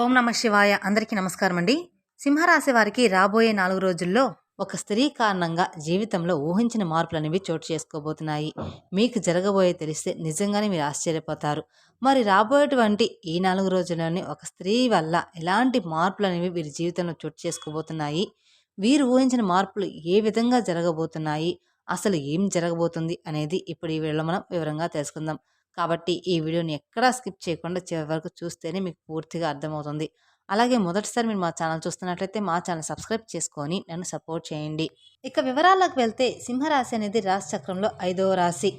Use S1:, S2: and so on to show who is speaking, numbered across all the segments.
S1: ఓం నమ శివాయ. అందరికీ నమస్కారం అండి సింహరాశి వారికి రాబోయే నాలుగు రోజుల్లో ఒక స్త్రీ కారణంగా జీవితంలో ఊహించిన మార్పులు అనేవి చోటు చేసుకోబోతున్నాయి. మీకు జరగబోయే తెలిస్తే నిజంగానే మీరు ఆశ్చర్యపోతారు. మరి రాబోయేటువంటి ఈ నాలుగు రోజుల్లోనే ఒక స్త్రీ వల్ల ఎలాంటి మార్పులు అనేవి వీరి జీవితంలో చోటు చేసుకోబోతున్నాయి. వీరు ఊహించిన మార్పులు ఏ విధంగా జరగబోతున్నాయి? అసలు ఏం జరగబోతుంది? అనేది ఇప్పుడు ఈ వీడియోలో మనం వివరంగా తెలుసుకుందాం. కాబట్టి ఈ వీడియోని ఎక్కడా స్కిప్ చేయకుండా చివరి వరకు చూస్తేనే మీకు పూర్తిగా అర్థమవుతుంది. అలాగే మొదటిసారి మీరు మా ఛానల్ చూస్తున్నట్లయితే మా ఛానల్ సబ్స్క్రైబ్ చేసుకొని నన్ను సపోర్ట్ చేయండి. ఇక వివరాల్లోకి వెళ్తే సింహరాశి అనేది రాశి చక్రంలో ఐదవ రాశి.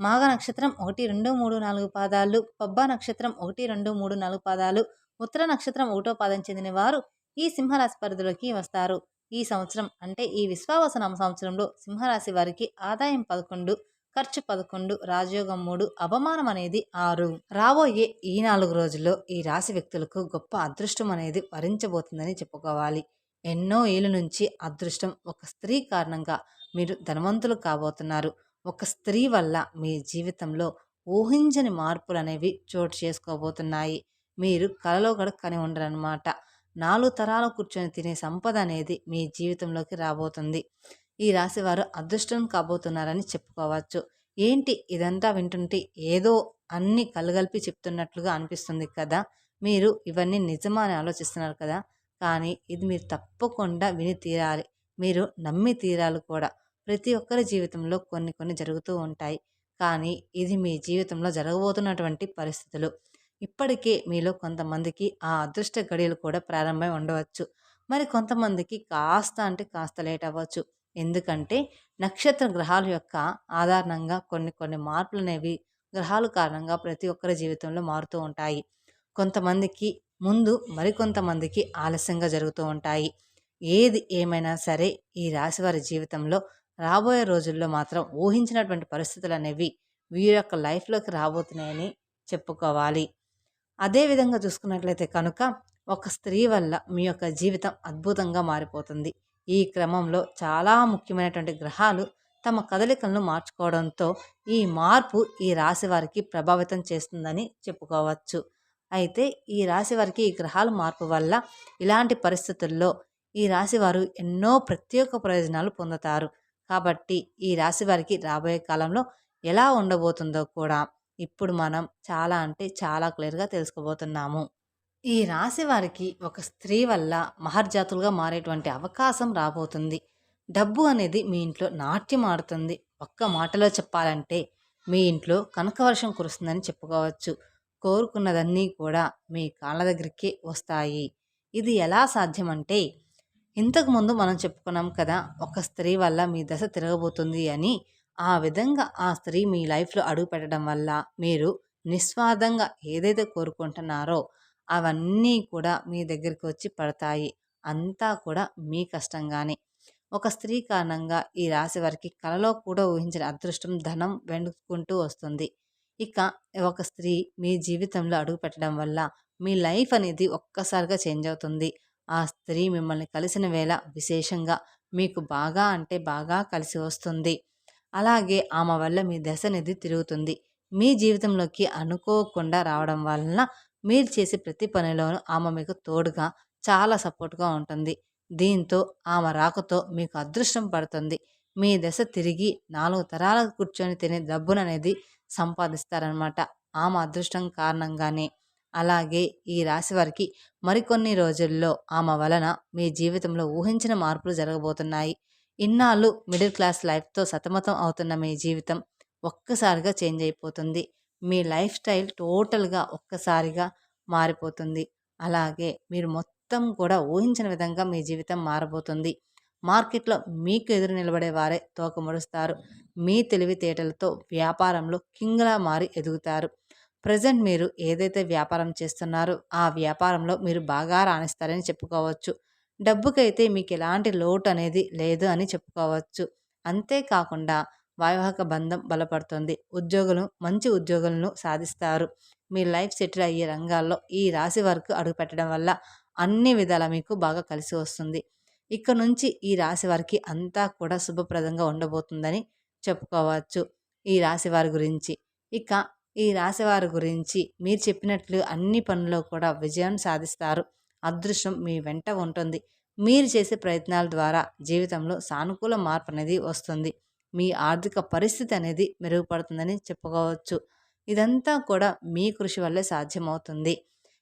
S1: మాఘ నక్షత్రం ఒకటి రెండు మూడు నాలుగు పాదాలు పబ్బా నక్షత్రం ఒకటి రెండు మూడు నాలుగు పాదాలు ఉత్తర నక్షత్రం ఒకటో పాదం చెందిన వారు ఈ సింహరాశి పరిధిలోకి వస్తారు. ఈ సంవత్సరం అంటే ఈ విశ్వావసనామ సంవత్సరంలో సింహరాశి వారికి ఆదాయం పదకొండు ఖర్చు పదకొండు రాజయోగం మూడు అవమానం అనేది ఆరు. రాబోయే ఈ నాలుగు రోజుల్లో ఈ రాశి వ్యక్తులకు గొప్ప అదృష్టం అనేది వరించబోతుందని చెప్పుకోవాలి. ఎన్నో ఏళ్ళ నుంచి అదృష్టం ఒక స్త్రీ కారణంగా మీరు ధనవంతులు కాబోతున్నారు. ఒక స్త్రీ వల్ల మీ జీవితంలో ఊహించని మార్పులు అనేవి చోటు చేసుకోబోతున్నాయి. మీరు కలలో కూడా కని ఉండరనమాట నాలుగు తరాలు కూర్చొని తినే సంపద అనేది మీ జీవితంలోకి రాబోతుంది. ఈ రాశి వారు అదృష్టం కాబోతున్నారని చెప్పుకోవచ్చు. ఏంటి ఇదంతా వింటుంటే ఏదో అన్ని కలగలిపి చెప్తున్నట్లుగా అనిపిస్తుంది కదా. మీరు ఇవన్నీ నిజమా అని ఆలోచిస్తున్నారు కదా. కానీ ఇది మీరు తప్పకుండా విని తీరాలి. మీరు నమ్మి తీరాలి కూడా. ప్రతి ఒక్కరి జీవితంలో కొన్ని కొన్ని జరుగుతూ ఉంటాయి. కానీ ఇది మీ జీవితంలో జరగబోతున్నటువంటి పరిస్థితులు. ఇప్పటికే మీలో కొంతమందికి ఆ అదృష్ట గడియలు కూడా ప్రారంభమై ఉండవచ్చు. మరి కొంతమందికి కాస్త అంటే కాస్త లేట్ అవ్వచ్చు. ఎందుకంటే నక్షత్ర గ్రహాల యొక్క ఆధారంగా కొన్ని కొన్ని మార్పులు అనేవి గ్రహాల కారణంగా ప్రతి ఒక్కరి జీవితంలో మారుతూ ఉంటాయి. కొంతమందికి ముందు మరికొంతమందికి ఆలస్యంగా జరుగుతూ ఉంటాయి. ఏది ఏమైనా సరే ఈ రాశి వారి జీవితంలో రాబోయే రోజుల్లో మాత్రం ఊహించినటువంటి పరిస్థితులు అనేవి వీరి యొక్క లైఫ్లోకి రాబోతున్నాయని చెప్పుకోవాలి. అదేవిధంగా చూసుకున్నట్లయితే కనుక ఒక స్త్రీ వల్ల మీ యొక్క జీవితం అద్భుతంగా మారిపోతుంది. ఈ క్రమంలో చాలా ముఖ్యమైనటువంటి గ్రహాలు తమ కదలికలను మార్చుకోవడంతో ఈ మార్పు ఈ రాశి వారికి ప్రభావితం చేస్తుందని చెప్పుకోవచ్చు. అయితే ఈ రాశి వారికి ఈ గ్రహాల మార్పు వల్ల ఇలాంటి పరిస్థితుల్లో ఈ రాశి వారు ఎన్నో ప్రత్యేక ప్రయోజనాలు పొందుతారు. కాబట్టి ఈ రాశి వారికి రాబోయే కాలంలో ఎలా ఉండబోతుందో కూడా ఇప్పుడు మనం చాలా అంటే చాలా క్లియర్గా తెలుసుకోబోతున్నాము. ఈ రాశి వారికి ఒక స్త్రీ వల్ల మహర్జాతులుగా మారేటువంటి అవకాశం రాబోతుంది. డబ్బు అనేది మీ ఇంట్లో నాట్యం ఆడుతుంది. ఒక్క మాటలో చెప్పాలంటే మీ ఇంట్లో కనకవర్షం కురుస్తుందని చెప్పుకోవచ్చు. కోరుకున్నదన్నీ కూడా మీ కాళ్ళ దగ్గరికి వస్తాయి. ఇది ఎలా సాధ్యమంటే ఇంతకుముందు మనం చెప్పుకున్నాం కదా ఒక స్త్రీ వల్ల మీ దశ తిరగబోతుంది అని ఆ విధంగా ఆ స్త్రీ మీ లైఫ్లో అడుగు పెట్టడం వల్ల మీరు నిస్వార్థంగా ఏదైతే కోరుకుంటున్నారో అవన్నీ కూడా మీ దగ్గరికి వచ్చి పడతాయి. అంతా కూడా మీ కష్టంగానే. ఒక స్త్రీ కారణంగా ఈ రాశి వారికి కలలో కూడా ఊహించిన అదృష్టం ధనం వెనుకుంటూ వస్తుంది. ఇక ఒక స్త్రీ మీ జీవితంలో అడుగు పెట్టడం వల్ల మీ లైఫ్ అనేది ఒక్కసారిగా చేంజ్ అవుతుంది. ఆ స్త్రీ మిమ్మల్ని కలిసిన వేళ విశేషంగా మీకు బాగా అంటే బాగా కలిసి వస్తుంది. అలాగే ఆమె వల్ల మీ దశ అనేది తిరుగుతుంది. మీ జీవితంలోకి అనుకోకుండా రావడం వలన మీరు చేసే ప్రతి పనిలోనూ ఆమె మీకు తోడుగా చాలా సపోర్ట్గా ఉంటుంది. దీంతో ఆమె రాకతో మీకు అదృష్టం పడుతుంది. మీ దశ తిరిగి నాలుగు తరాలకు కూర్చొని తినే డబ్బును అనేది సంపాదిస్తారనమాట ఆమె అదృష్టం కారణంగానే. అలాగే ఈ రాశి వారికి మరికొన్ని రోజుల్లో ఆమె వలన మీ జీవితంలో ఊహించిన మార్పులు జరగబోతున్నాయి. ఇన్నాళ్ళు మిడిల్ క్లాస్ లైఫ్తో సతమతం అవుతున్న మీ జీవితం ఒక్కసారిగా చేంజ్ అయిపోతుంది. మీ లైఫ్ స్టైల్ టోటల్గా ఒక్కసారిగా మారిపోతుంది. అలాగే మీరు మొత్తం కూడా ఊహించిన విధంగా మీ జీవితం మారబోతుంది. మార్కెట్లో మీకు ఎదురు నిలబడే వారే తోక ముడుస్తారు మీ తెలివితేటలతో వ్యాపారంలో కింగ్లా మారి ఎదుగుతారు. ప్రజెంట్ మీరు ఏదైతే వ్యాపారం చేస్తున్నారో ఆ వ్యాపారంలో మీరు బాగా రాణిస్తారని చెప్పుకోవచ్చు. డబ్బుకైతే మీకు ఎలాంటి లోటు అనేది లేదు అని చెప్పుకోవచ్చు. అంతేకాకుండా వైవాహిక బంధం బలపడుతుంది. ఉద్యోగులు మంచి ఉద్యోగులను సాధిస్తారు. మీ లైఫ్ సెటిల్ అయ్యే రంగాల్లో ఈ రాశి వరకు అడుగుపెట్టడం వల్ల అన్ని విధాల మీకు బాగా కలిసి వస్తుంది. ఇక్కడ నుంచి ఈ రాశి వారికి అంతా కూడా శుభప్రదంగా ఉండబోతుందని చెప్పుకోవచ్చు. ఈ రాశి వారి గురించి. ఇక ఈ రాశి వారి గురించి మీరు చెప్పినట్లు అన్ని పనుల్లో కూడా విజయం సాధిస్తారు. అదృష్టం మీ వెంట ఉంటుంది. మీరు చేసే ప్రయత్నాల ద్వారా జీవితంలో సానుకూల మార్పు అనేది వస్తుంది. మీ ఆర్థిక పరిస్థితి అనేది మెరుగుపడుతుందని చెప్పుకోవచ్చు. ఇదంతా కూడా మీ కృషి వల్లే సాధ్యమవుతుంది.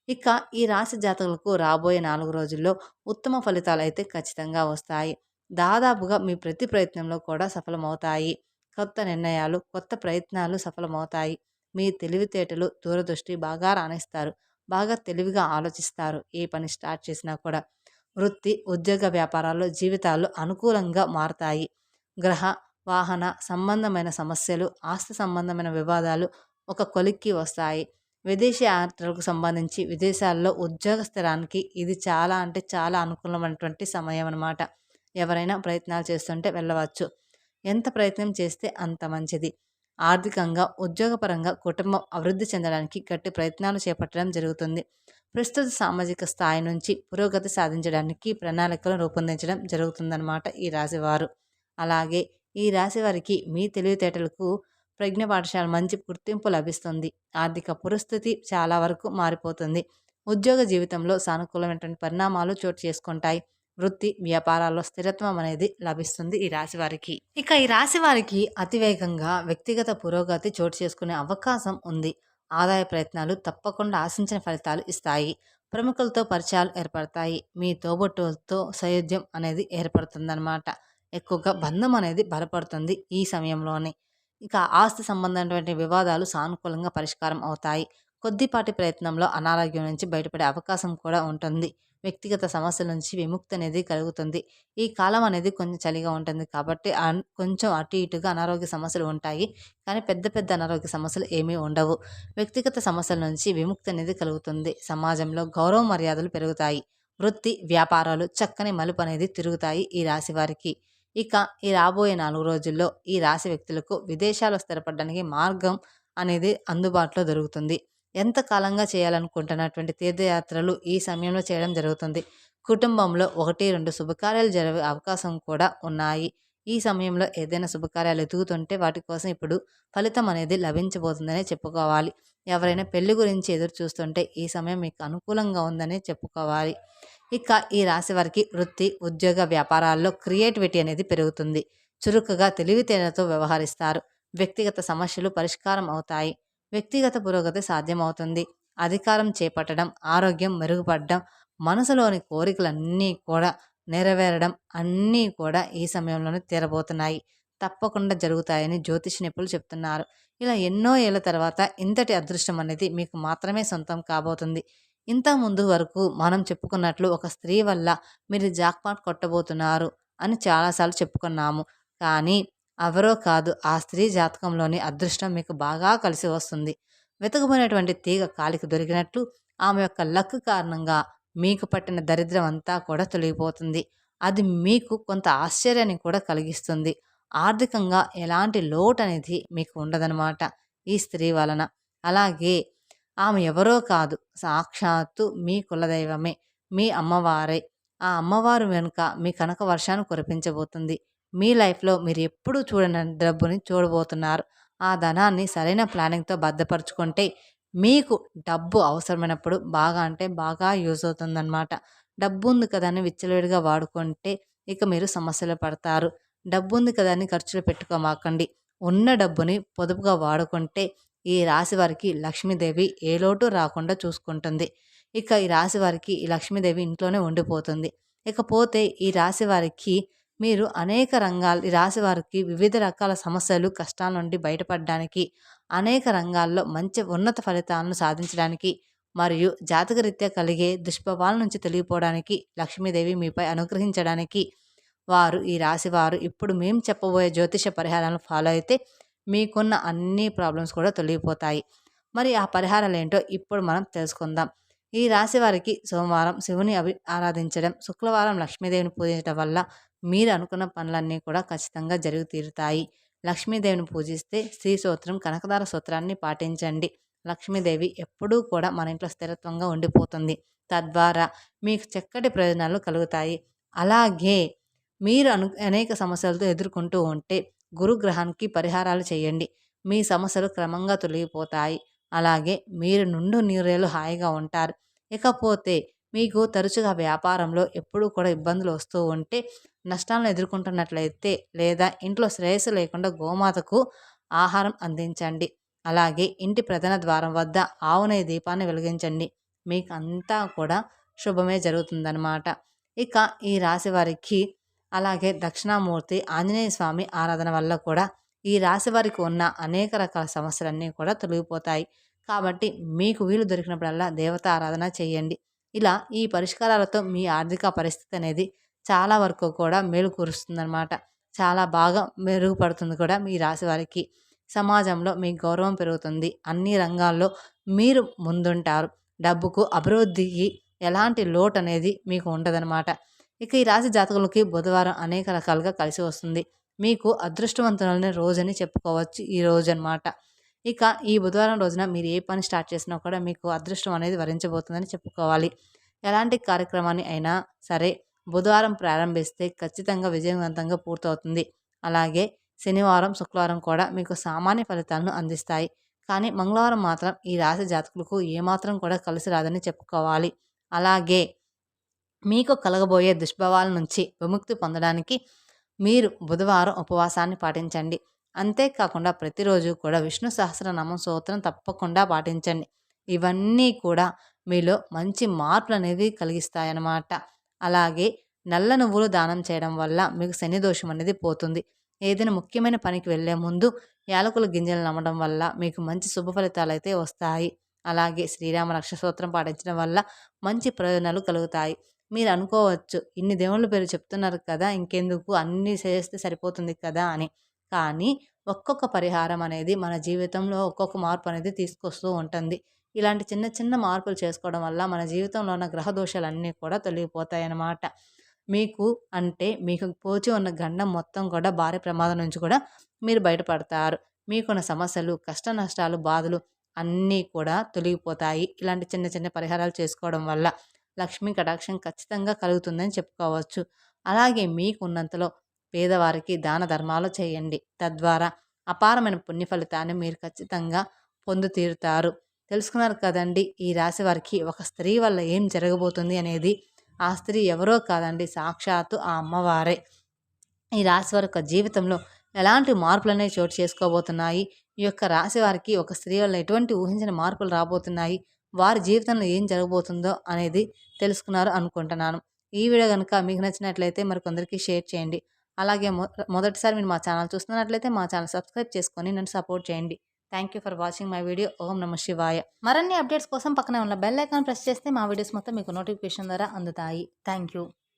S1: ఇక ఈ రాశి జాతకులకు రాబోయే నాలుగు రోజుల్లో ఉత్తమ ఫలితాలు అయితే ఖచ్చితంగా వస్తాయి. దాదాపుగా మీ ప్రతి ప్రయత్నంలో కూడా సఫలమవుతాయి. కొత్త నిర్ణయాలు కొత్త ప్రయత్నాలు సఫలమవుతాయి. మీ తెలివితేటలు దూరదృష్టి బాగా రాణిస్తారు. బాగా తెలివిగా ఆలోచిస్తారు. ఏ పని స్టార్ట్ చేసినా కూడా వృత్తి ఉద్యోగ వ్యాపారాల్లో జీవితాలు అనుకూలంగా మారుతాయి. గ్రహ వాహన సంబంధమైన సమస్యలు ఆస్తి సంబంధమైన వివాదాలు ఒక కొలిక్కి వస్తాయి. విదేశీ యాత్రలకు సంబంధించి విదేశాల్లో ఉద్యోగ స్థిరానికి ఇది చాలా అంటే చాలా అనుకూలమైనటువంటి సమయం అనమాట ఎవరైనా ప్రయత్నాలు చేస్తుంటే వెళ్ళవచ్చు. ఎంత ప్రయత్నం చేస్తే అంత మంచిది. ఆర్థికంగా ఉద్యోగపరంగా కుటుంబం అభివృద్ధి చెందడానికి గట్టి ప్రయత్నాలు చేపట్టడం జరుగుతుంది. ప్రస్తుత సామాజిక స్థాయి నుంచి పురోగతి సాధించడానికి ప్రణాళికలు రూపొందించడం జరుగుతుందన్నమాట ఈ రాశివారు. అలాగే ఈ రాశి వారికి మీ తెలివితేటలకు ప్రజ్ఞ పాఠశాల మంచి గుర్తింపు లభిస్తుంది. ఆర్థిక పరిస్థితి చాలా వరకు మారిపోతుంది. ఉద్యోగ జీవితంలో సానుకూలమైనటువంటి పరిణామాలు చోటు చేసుకుంటాయి. వృత్తి వ్యాపారాల్లో స్థిరత్వం అనేది లభిస్తుంది ఈ రాశి వారికి. ఇక ఈ రాశి వారికి అతివేగంగా వ్యక్తిగత పురోగతి చోటు చేసుకునే అవకాశం ఉంది. ఆదాయ ప్రయత్నాలు తప్పకుండా ఆశించిన ఫలితాలు ఇస్తాయి. ప్రముఖులతో పరిచయాలు ఏర్పడతాయి. మీ తోబుట్టువులతో సయోధ్యం అనేది ఏర్పడుతుందన్నమాట. ఎక్కువగా బంధం అనేది బలపడుతుంది ఈ సమయంలోనే. ఇక ఆస్తి సంబంధమైనటువంటి వివాదాలు సానుకూలంగా పరిష్కారం అవుతాయి. కొద్దిపాటి ప్రయత్నంలో అనారోగ్యం నుంచి బయటపడే అవకాశం కూడా ఉంటుంది. వ్యక్తిగత సమస్యల నుంచి విముక్తి అనేది కలుగుతుంది. ఈ కాలం అనేది కొంచెం చలిగా ఉంటుంది కాబట్టి కొంచెం అటు ఇటుగా అనారోగ్య సమస్యలు ఉంటాయి. కానీ పెద్ద పెద్ద అనారోగ్య సమస్యలు ఏమీ ఉండవు. వ్యక్తిగత సమస్యల నుంచి విముక్తి అనేది కలుగుతుంది. సమాజంలో గౌరవ మర్యాదలు పెరుగుతాయి. వృత్తి వ్యాపారాలు చక్కని మలుపు అనేది తిరుగుతాయి ఈ రాశి వారికి. ఇక ఈ రాబోయే నాలుగు రోజుల్లో ఈ రాశి వ్యక్తులకు విదేశాల్లో స్థిరపడడానికి మార్గం అనేది అందుబాటులో దొరుకుతుంది. ఎంత కాలంగా చేయాలనుకుంటున్నటువంటి తీర్థయాత్రలు ఈ సమయంలో చేయడం జరుగుతుంది. కుటుంబంలో ఒకటి రెండు శుభకార్యాలు జరిగే అవకాశం కూడా ఉన్నాయి. ఈ సమయంలో ఏదైనా శుభకార్యాలు ఎదుగుతుంటే వాటి కోసం ఇప్పుడు ఫలితం అనేది లభించబోతుందని చెప్పుకోవాలి. ఎవరైనా పెళ్ళి గురించి ఎదురు చూస్తుంటే ఈ సమయం మీకు అనుకూలంగా ఉందని చెప్పుకోవాలి. ఇక ఈ రాశి వారికి వృత్తి ఉద్యోగ వ్యాపారాల్లో క్రియేటివిటీ అనేది పెరుగుతుంది. చురుకుగా తెలివితేనతో వ్యవహరిస్తారు. వ్యక్తిగత సమస్యలు పరిష్కారం అవుతాయి. వ్యక్తిగత పురోగతి సాధ్యమవుతుంది. అధికారం చేపట్టడం ఆరోగ్యం మెరుగుపడడం మనసులోని కోరికలన్నీ కూడా నెరవేరడం అన్నీ కూడా ఈ సమయంలోనే తీరబోతున్నాయి. తప్పకుండా జరుగుతాయని జ్యోతిష్ నిపుణులు చెప్తున్నారు. ఇలా ఎన్నో ఏళ్ళ తర్వాత ఇంతటి అదృష్టం అనేది మీకు మాత్రమే సొంతం కాబోతుంది. ఇంత ముందు వరకు మనం చెప్పుకున్నట్లు ఒక స్త్రీ వల్ల మీరు జాక్పాట్ కొట్టబోతున్నారు అని చాలాసార్లు చెప్పుకున్నాము. కానీ ఎవరో కాదు ఆ స్త్రీ జాతకంలోని అదృష్టం మీకు బాగా కలిసి వస్తుంది. వెతకబోయినటువంటి తీగ కాలికి దొరికినట్లు ఆమె యొక్క లక్ కారణంగా మీకు పట్టిన దరిద్రం అంతా కూడా తొలగిపోతుంది. అది మీకు కొంత ఆశ్చర్యాన్ని కూడా కలిగిస్తుంది. ఆర్థికంగా ఎలాంటి లోటు అనేది మీకు ఉండదనమాట ఈ స్త్రీ వలన. అలాగే ఆమె ఎవరో కాదు. సాక్షాత్తు మీ కులదైవమే మీ అమ్మవారే. ఆ అమ్మవారు వెనుక మీ కనక వర్షాన్ని కురిపించబోతుంది. మీ లైఫ్లో మీరు ఎప్పుడూ చూడని డబ్బుని చూడబోతున్నారు. ఆ ధనాన్ని సరైన ప్లానింగ్తో భద్రపరుచుకుంటే మీకు డబ్బు అవసరమైనప్పుడు బాగా అంటే బాగా యూజ్ అవుతుందన్నమాట. డబ్బు ఉంది కదా అని విచ్చలవిడిగా వాడుకుంటే ఇక మీరు సమస్యలు పడతారు. డబ్బు ఉంది కదా అని ఖర్చులు పెట్టుకోమాకండి. ఉన్న డబ్బుని పొదుపుగా వాడుకుంటే ఈ రాశి వారికి లక్ష్మీదేవి ఏ లోటు రాకుండా చూసుకుంటుంది. ఇక ఈ రాశి వారికి ఈ లక్ష్మీదేవి ఇంట్లోనే ఉండిపోతుంది. ఇకపోతే ఈ రాశి వారికి మీరు అనేక రంగాలు ఈ రాశి వారికి వివిధ రకాల సమస్యలు కష్టాల నుండి బయటపడడానికి అనేక రంగాల్లో మంచి ఉన్నత ఫలితాలను సాధించడానికి మరియు జాతకరీత్యా కలిగే దుష్ప్రభావాల నుంచి తెలియపోవడానికి లక్ష్మీదేవి మీపై అనుగ్రహించడానికి వారు ఈ రాశి వారు ఇప్పుడు మేము చెప్పబోయే జ్యోతిష పరిహారాలను ఫాలో అయితే మీకున్న అన్ని ప్రాబ్లమ్స్ కూడా తొలగిపోతాయి. మరి ఆ పరిహారాలు ఏంటో ఇప్పుడు మనం తెలుసుకుందాం. ఈ రాశి వారికి సోమవారం శివుని అభి ఆరాధించడం శుక్రవారం లక్ష్మీదేవిని పూజించడం వల్ల మీరు అనుకున్న పనులన్నీ కూడా ఖచ్చితంగా జరిగి తీరుతాయి. లక్ష్మీదేవిని పూజిస్తే శ్రీ సూత్రం కనకదార సూత్రాన్ని పాటించండి. లక్ష్మీదేవి ఎప్పుడూ కూడా మన ఇంట్లో స్థిరత్వంగా ఉండిపోతుంది. తద్వారా మీకు చక్కటి ప్రయోజనాలు కలుగుతాయి. అలాగే మీరు అను అనేక సమస్యలతో ఎదుర్కొంటూ ఉంటే గురుగ్రహానికి పరిహారాలు చేయండి. మీ సమస్యలు క్రమంగా తొలగిపోతాయి. అలాగే మీరు నుండు నీరేళ్ళు హాయిగా ఉంటారు. ఇకపోతే మీకు తరచుగా వ్యాపారంలో ఎప్పుడూ కూడా ఇబ్బందులు వస్తూ ఉంటే నష్టాలను ఎదుర్కొంటున్నట్లయితే లేదా ఇంట్లో శ్రేయస్సు లేకుండా గోమాతకు ఆహారం అందించండి. అలాగే ఇంటి ప్రధాన ద్వారం వద్ద ఆవునే దీపాన్ని వెలిగించండి. మీకు అంతా కూడా శుభమే జరుగుతుందన్నమాట. ఇక ఈ రాశి వారికి అలాగే దక్షిణామూర్తి ఆంజనేయ స్వామి ఆరాధన వల్ల కూడా ఈ రాశి వారికి ఉన్న అనేక రకాల సమస్యలన్నీ కూడా తొలగిపోతాయి. కాబట్టి మీకు వీలు దొరికినప్పుడల్లా దేవత ఆరాధన చేయండి. ఇలా ఈ పరిష్కారాలతో మీ ఆర్థిక పరిస్థితి అనేది చాలా వరకు కూడా మేలు కూరుస్తుందన్నమాట. చాలా బాగా మెరుగుపడుతుంది కూడా మీ రాశి వారికి. సమాజంలో మీ గౌరవం పెరుగుతుంది. అన్ని రంగాల్లో మీరు ముందుంటారు. డబ్బుకు అభివృద్ధికి ఎలాంటి లోటు అనేది మీకు ఉండదనమాట ఇక ఈ రాశి జాతకులకి బుధవారం అనేక రకాలుగా కలిసి వస్తుంది. మీకు అదృష్టవంతులైన రోజని చెప్పుకోవచ్చు ఈ రోజు అనమాట ఇక ఈ బుధవారం రోజున మీరు ఏ పని స్టార్ట్ చేసినా కూడా మీకు అదృష్టం అనేది వరించబోతుందని చెప్పుకోవాలి. ఎలాంటి కార్యక్రమాన్ని అయినా సరే బుధవారం ప్రారంభిస్తే ఖచ్చితంగా విజయవంతంగా పూర్తవుతుంది. అలాగే శనివారం శుక్రవారం కూడా మీకు సామాన్య ఫలితాలను అందిస్తాయి. కానీ మంగళవారం మాత్రం ఈ రాశి జాతకులకు ఏమాత్రం కూడా కలిసి రాదని చెప్పుకోవాలి. అలాగే మీకు కలగబోయే దుష్భావాల నుంచి విముక్తి పొందడానికి మీరు బుధవారం ఉపవాసాన్ని పాటించండి. అంతేకాకుండా ప్రతిరోజు కూడా విష్ణు సహస్రనామం సూత్రం తప్పకుండా పాటించండి. ఇవన్నీ కూడా మీలో మంచి మార్పులు అనేవి కలిగిస్తాయన్నమాట. అలాగే నల్ల నువ్వులు దానం చేయడం వల్ల మీకు శని దోషం అనేది పోతుంది. ఏదైనా ముఖ్యమైన పనికి వెళ్ళే ముందు యాలకుల గింజలు నమ్మడం వల్ల మీకు మంచి శుభ ఫలితాలు అయితే వస్తాయి. అలాగే శ్రీరామ రక్ష సూత్రం పాటించడం వల్ల మంచి ప్రయోజనాలు కలుగుతాయి. మీరు అనుకోవచ్చు ఇన్ని దేవుళ్ళ పేరు చెప్తున్నారు కదా ఇంకెందుకు? అన్నీ చేస్తే సరిపోతుంది కదా అని. కానీ ఒక్కొక్క పరిహారం అనేది మన జీవితంలో ఒక్కొక్క మార్పు అనేది తీసుకొస్తూ ఉంటుంది. ఇలాంటి చిన్న చిన్న మార్పులు చేసుకోవడం వల్ల మన జీవితంలో ఉన్న గ్రహ దోషాలన్నీ కూడా తొలగిపోతాయన్నమాట. మీకు అంటే మీకు పోచి ఉన్న గండం మొత్తం కూడా భారీ ప్రమాదం నుంచి కూడా మీరు బయటపడతారు. మీకున్న సమస్యలు కష్ట నష్టాలు బాధలు అన్నీ కూడా తొలగిపోతాయి. ఇలాంటి చిన్న చిన్న పరిహారాలు చేసుకోవడం వల్ల లక్ష్మీ కటాక్షం ఖచ్చితంగా కలుగుతుందని చెప్పుకోవచ్చు. అలాగే మీకున్నంతలో పేదవారికి దాన ధర్మాలు చేయండి. తద్వారా అపారమైన పుణ్య ఫలితాన్ని మీరు ఖచ్చితంగా పొందుతీరుతారు. తెలుసుకున్నారు కదండి ఈ రాశి వారికి ఒక స్త్రీ వల్ల ఏం జరగబోతుంది అనేది. ఆ స్త్రీ ఎవరో కాదండి సాక్షాత్తు ఆ అమ్మవారే. ఈ రాశి వారి యొక్క జీవితంలో ఎలాంటి మార్పులు అనేవి చోటు చేసుకోబోతున్నాయి? ఈ యొక్క రాశి వారికి ఒక స్త్రీ వల్ల ఎటువంటి ఊహించిన మార్పులు రాబోతున్నాయి? వారి జీవితంలో ఏం జరగబోతుందో అనేది తెలుసుకున్నారు అనుకుంటున్నాను. ఈ వీడియో కనుక మీకు నచ్చినట్లయితే మరి కొందరికి షేర్ చేయండి. అలాగే మొదటిసారి మీరు మా ఛానల్ చూస్తున్నట్లయితే మా ఛానల్ సబ్స్క్రైబ్ చేసుకొని నన్ను సపోర్ట్ చేయండి. Thank you for watching my video. ఓం నమ శివాయ. మరిన్ని అప్డేట్స్ కోసం పక్కనే ఉన్న బెల్ ఐకాన్ ప్రెస్ చేస్తే మా వీడియోస్ మొత్తం మీకు నోటిఫికేషన్ ద్వారా అందుతాయి. Thank you.